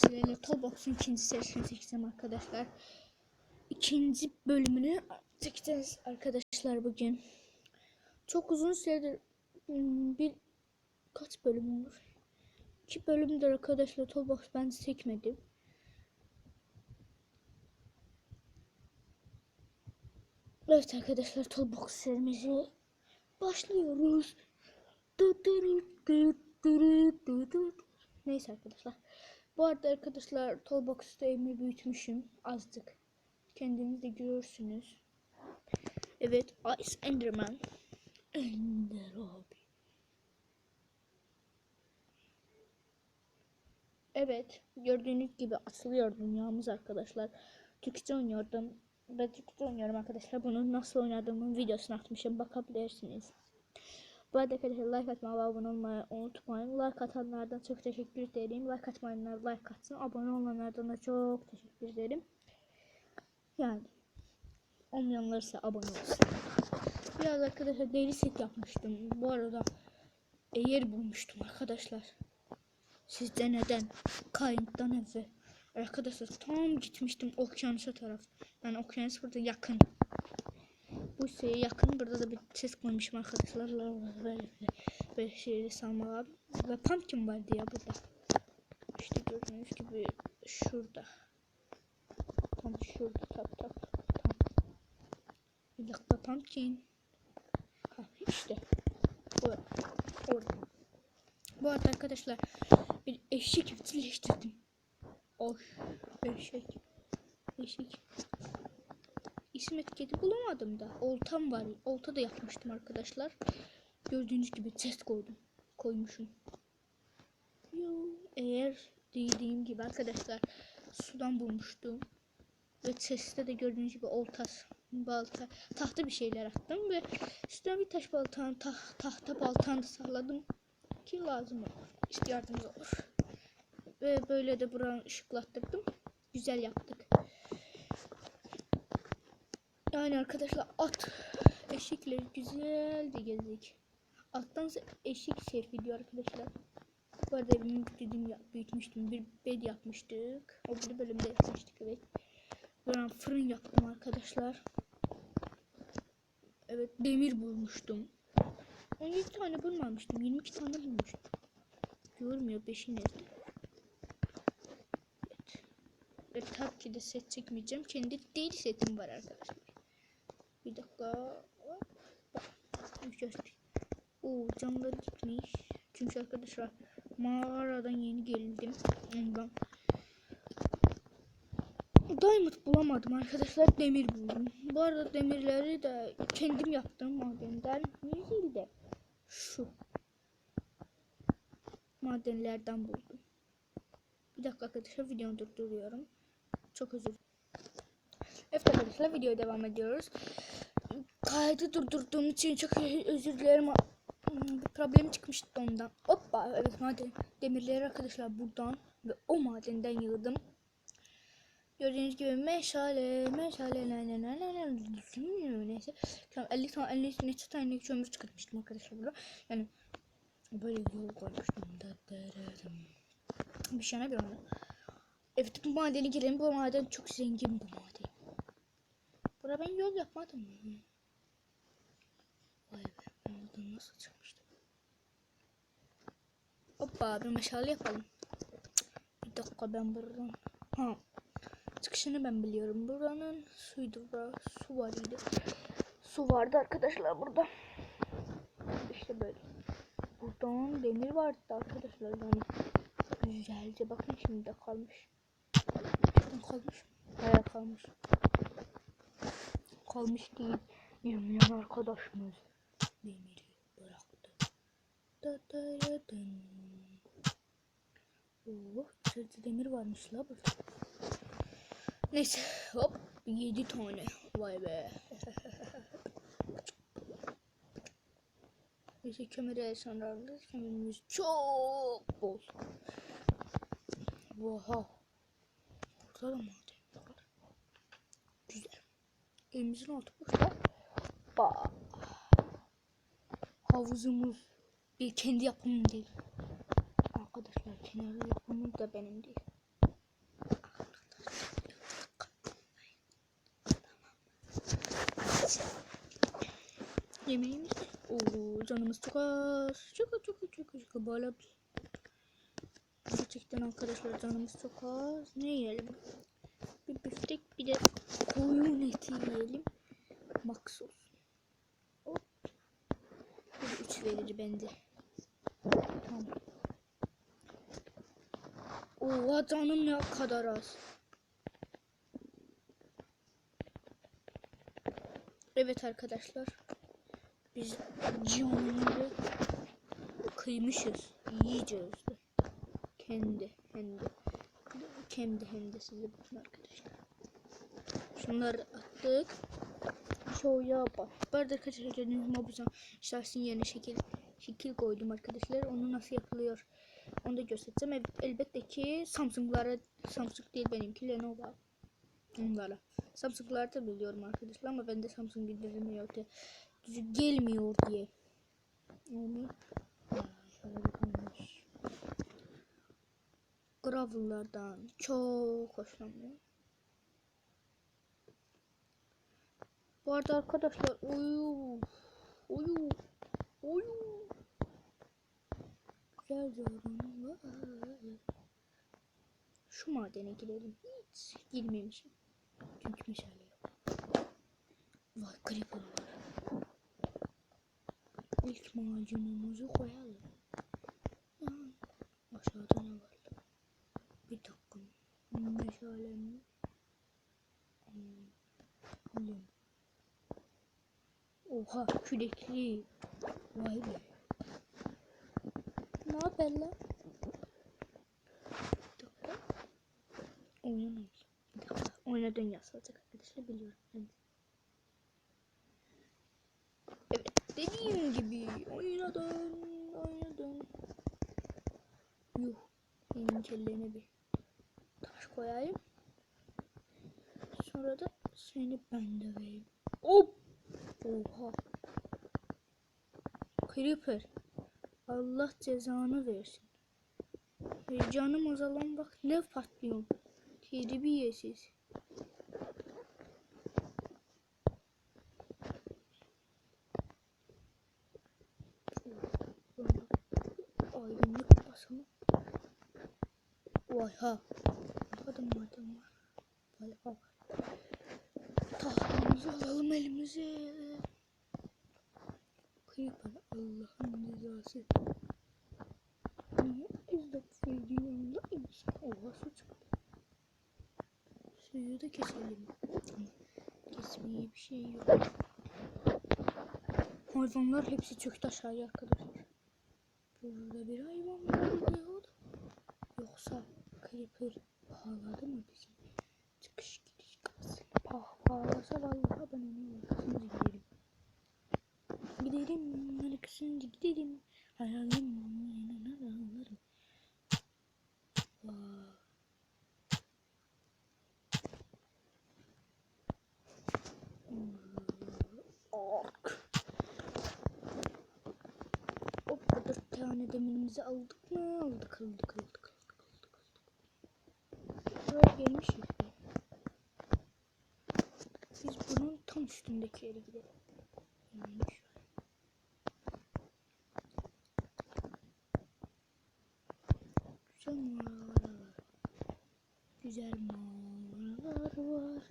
sizlerle Toolbox'un ikinci serisini çekeceğim arkadaşlar. İkinci bölümünü çekeceğiz arkadaşlar bugün. Çok uzun süredir hmm, bir kaç bölüm olur? İki bölümdür arkadaşlar Toolbox ben çekmedim. Evet arkadaşlar Toolbox serimizi başlıyoruz. Neyse arkadaşlar. Bu arada arkadaşlar Toolbox'ta evimi büyütmüşüm azıcık. Kendiniz de görürsünüz. Evet Ice Enderman. Ender abi. Evet gördüğünüz gibi asılıyor dünyamız arkadaşlar. Türkçe oynuyordum. Ben Türkçe oynuyorum arkadaşlar. Bunu nasıl oynadığımın videosunu atmışım. Bakabilirsiniz. Bu arada arkadaşlar like atmayı abone olmayı unutmayın. Like atanlardan çok teşekkür ederim. Like atmayanlar like atsın. Abone olanlardan da çok teşekkür ederim. Yani olmayanlar ise abone olsun. Biraz arkadaşlar deri set yapmıştım. Bu arada yer bulmuştum arkadaşlar. Sizde neden? Kayıttan evvel. Arkadaşlar tam gitmiştim okyanusa taraf. Yani okyanus burada yakın. Bu şeye yakın burada da bir ses koymuşum arkadaşlar. Böyle, böyle şeyleri salmalar. Ve pumpkin vardı ya burada. İşte gördüğünüz gibi şurada. Tam şurada tap tap tam. Bir dakika pumpkin. Ha işte. Bu, orada. Bu arada arkadaşlar bir eşek evcilleştirdim. Oy eşek. Eşek. İsim etiketi bulamadım da. Oltam var. Olta da yapmıştım arkadaşlar. Gördüğünüz gibi chest koydum. Koymuşum. Yo, eğer dediğim gibi arkadaşlar sudan bulmuştum. Ve chest'te de gördüğünüz gibi olta, balta, tahta bir şeyler attım ve üstüne bir taş baltan, tah, tahta baltanı salladım ki lazım olur. İhtiyacımız olur. Ve böyle de buranı ışıklattırdım. Güzel yaptık. Yani arkadaşlar at eşekleri güzel de gezdik. Alttan eşek serfi diyor arkadaşlar. Bu arada evimi dedim ya, büyütmüştüm. Bir bed yapmıştık. O bir bölümde yapmıştık evet. Ben fırın yaptım arkadaşlar. Evet demir bulmuştum. 17 tane bulmamıştım. 22 tane bulmuştum. Görmüyor 5'i nerede? Evet. Ve tabii ki de set çekmeyeceğim. Kendi değil setim var arkadaşlar. Bir dakika. Göster. Oo camları gitmiş. Çünkü arkadaşlar mağaradan yeni geldim. Ondan. Diamond bulamadım arkadaşlar. Demir buldum. Bu arada demirleri de kendim yaptım madenden. Niye değil de şu madenlerden buldum. Bir dakika arkadaşlar videoyu durduruyorum. Çok özür Evet arkadaşlar videoya devam ediyoruz. Kaydı durdurduğum için çok özür dilerim. Bir problem çıkmıştı ondan. Hoppa evet maden demirleri arkadaşlar buradan ve o madenden yığdım. Gördüğünüz gibi meşale, meşale, ne ne ne ne ne neyse. Tamam 50 tane 50 ne tane kömür çıkartmıştım arkadaşlar burada. Yani böyle yol koymuştum. Bir şey ne bir anda. Evet bu madeni girelim. Bu maden çok zengin bu maden. Bura ben yol yapmadım. Vay be ben buradan nasıl çıkmıştım. Hoppa bir meşale yapalım. Bir dakika ben buradan. Ha. Çıkışını ben biliyorum. Buranın suydu. Bura. Su var idi. Su vardı arkadaşlar burada. İşte böyle. Buradan demir vardı arkadaşlar. Yani güzelce bakın şimdi de kalmış. Kalmış. Baya kalmış. Kalmış değil. Yürüyen arkadaşımız demiri bıraktı. Da da da dın. Oo, içeride demir varmış la burada. Neyse hop 7 tane. Vay be. Neyse kömürü sonra alırız. Kömürümüz çok bol. Oha. Var. Güzel. Elimizin altı boşta. Ba. Havuzumuz bir kendi yapımım değil. Arkadaşlar kenarı yapımım da benim değil. Yemeğimiz Oo, canımız çok az. Çok az, çok az, çok az. Çok. Böyle gerçekten arkadaşlar canımız çok az. Ne yiyelim? Bir biftek bir de koyun eti yiyelim. Max olsun. Hop. Bir üç verir bende. Tamam. Oha canım ne kadar az. Evet arkadaşlar. Biz canlı kıymışız. Yiyeceğiz de. Kendi. Kendi hem de size bakın arkadaşlar. Şunları attık. Şoya bak. Bu arada gördüğünüz mobuzan şahsın yerine şekil şekil koydum arkadaşlar. Onu nasıl yapılıyor onu da göstereceğim. El- elbette ki Samsung'lara Samsung değil benimki Lenovo. Onlara. Samsung'ları da biliyorum arkadaşlar ama bende Samsung diye. Düzü gelmiyor diye. Bakalım. Gravel'lardan çok hoşlanmıyorum. Bu arada arkadaşlar uyu uyu uyu güzel var. Şu madene girelim. Hiç girmemişim. Çünkü meşale yok. Vay creeper var. İlk macunumuzu koyalım. Aşağıda ne var? Bir dakika. Meşalemi. Hmm. Oha kürekli. Vay be. Ne haber lan? Oynamayız. Bir dakika. Oyuna dön yazılacak arkadaşlar biliyorum. Ben. Evet dediğim gibi oyuna dön. Oyuna dön. Yuh. Senin kellerine bir taş koyayım. Sonra da seni ben döveyim. Hop. Oha. Creeper. Allah cezanı versin. Canım o zaman bak ne patlıyor. Terbiyesiz. Aydınlık basalım. Vay ha. Adam adam var. Vay ha. Tahtamızı alalım elimize. Creeper Allah'ın cezası. Niye izzet videomda insan? Oha çıktı. Suyu da keselim. Kesmeye bir şey yok. Hayvanlar hepsi çöktü aşağıya arkadaşlar. Burada bir hayvan var diyor. Yoksa Creeper bağladı mı bizi? Çıkış gidiş kalsın. Pah bağlasa vallahi ben onu arkasında giderim. Giderim arkasında giderim. Hayalim. Vay. Ok. Hop dört tane demirimizi aldık mı? Aldık aldık aldık aldık aldık. Buraya gelmişiz. Biz bunun tam üstündeki yere gidelim. Yani Güzel mağaralar var. Güzel mağaralar var.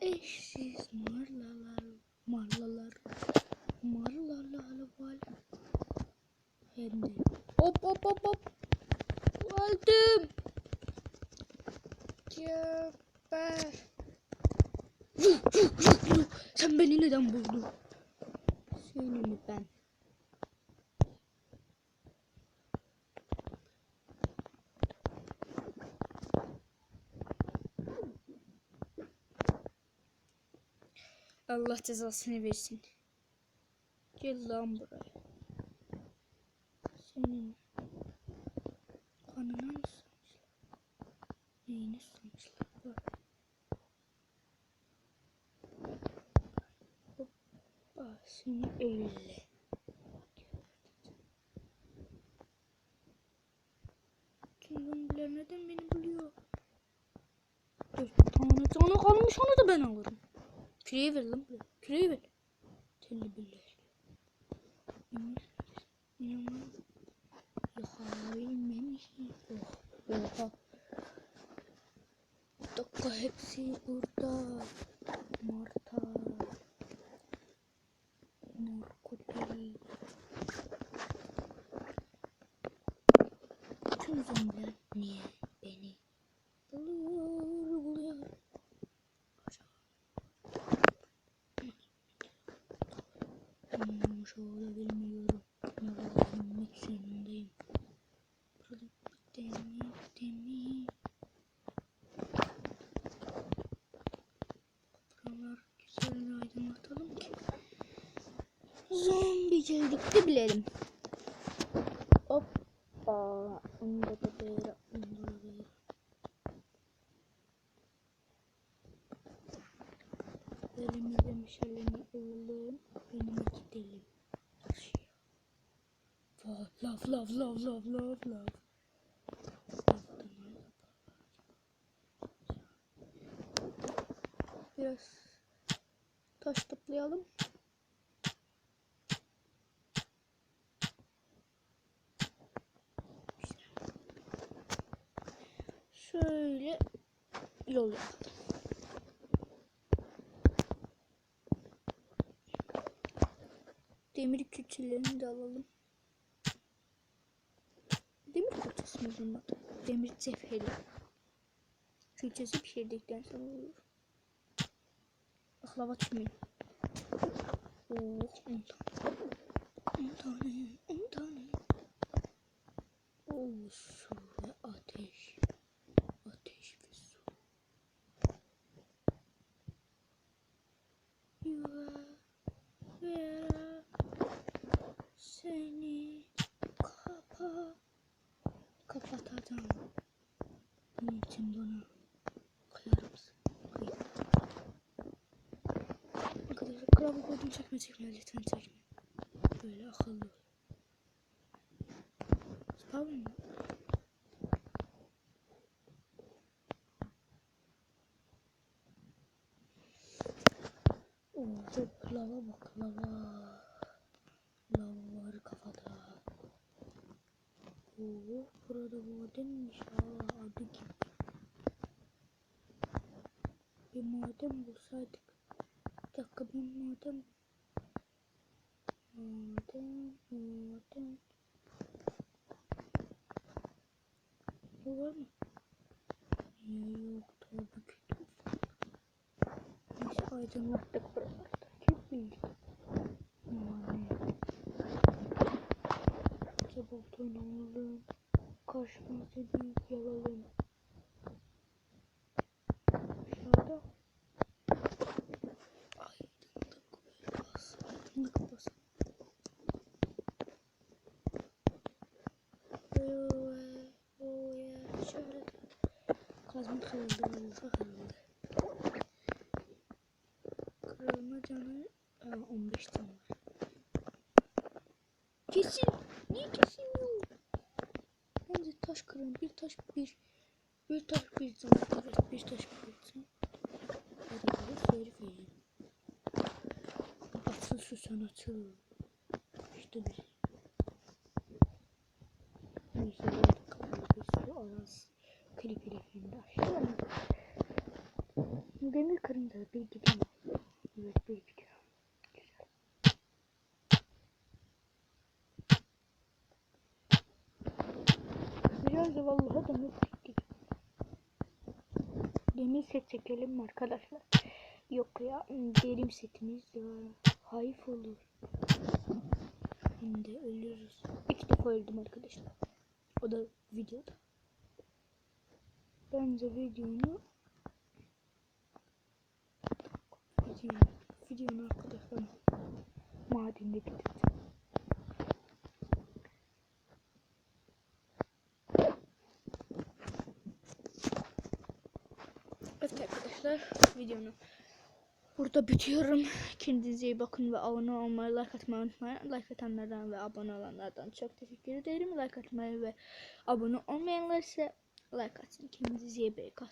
Eşsiz marlalar, marlalar, marlalar var. Hem de hop hop hop hop. Aldım. Geber. Sen beni neden buldun? Seni mi ben? Allah cezasını versin. Gel lan buraya. Senin kanına mı sıçmışlar? Neyine sıçmışlar? Bak. Hoppa seni öyle. Tüm zombiler neden beni buluyor? Dört tane canı kalmış onu da ben alırım. Küreği ver lan buraya. Küreği ver. İnanmam. Yok inmemiş. Oh. Oha. Dakika hepsi burada. Marta. Narkotik. Tüm zombiler niye beni buluyor buluyor. Hmm, şu anda bilmiyorum. Ne var bilmek zorundayım. Burada bitti mi bitti mi? Buralar güzel aydınlatalım ki. Zombi geldikti bilelim. Hoppa. Onda da böyle. Elimizde meşaleni alalım. Önüme gidelim. Lav lav lav lav lav lav. Biraz taş toplayalım. Yol yapalım. Demir küçülerini de alalım. Demir külçesi mi bunun? Demir cevheri. Külçesi pişirdikten sonra olur. Baklava tümü. Oh, 10 tane. 10 tane, 10 tane. Oh, su ve. Ateş ve su. Yuva ve seni kapa kapatacağım. Kıyar mısın? Kıyar. Arkadaşlar kralı koydum çekme çekme lütfen çekme. Böyle akıllı. Tamam mı? Oo, lava bak lava. Oo, burada madenmiş ha adı gibi. Bir maden bulsaydık. Bir dakika bir maden. Maden, maden. Bu var mı? Yok tabii ki. Neyse aydınlattık buralarda. Kim bilir? Yani. Sabahtan alalım. Karşımıza büyük yalalım. Aşağıda. Aydınlık bas. Aydınlık bas. Kazma kırıldı, vallahi kırıldı. Kırılma canı Aa, 15 tane var. Kesin. Taş kırın. Bir taş bir. Bir taş bir. Evet bir taş bir can. Hadi söyle vereyim. Açıl şu sen açıl. İşte bir. Neyse böyle kapalı bir su arası. Klipiyle filmde aşağı. Demir kırınca bir gidiyor. Evet bir gidiyor. Güzel. Da vallahi demir gitti. Demir set çekelim arkadaşlar? Yok ya derim setimiz var. Hayf olur. Hem de ölürüz. İki defa öldüm arkadaşlar. O da videoda. Bence videonu videonu, videonu arkadaşlar madende bitireceğim. Evet arkadaşlar videonu burada bitiyorum. Kendinize iyi bakın ve abone olmayı, like atmayı unutmayın. Like atanlardan ve abone olanlardan çok teşekkür ederim. Like atmayı ve abone olmayanlar ise like atın. Kendinize iyi bakın.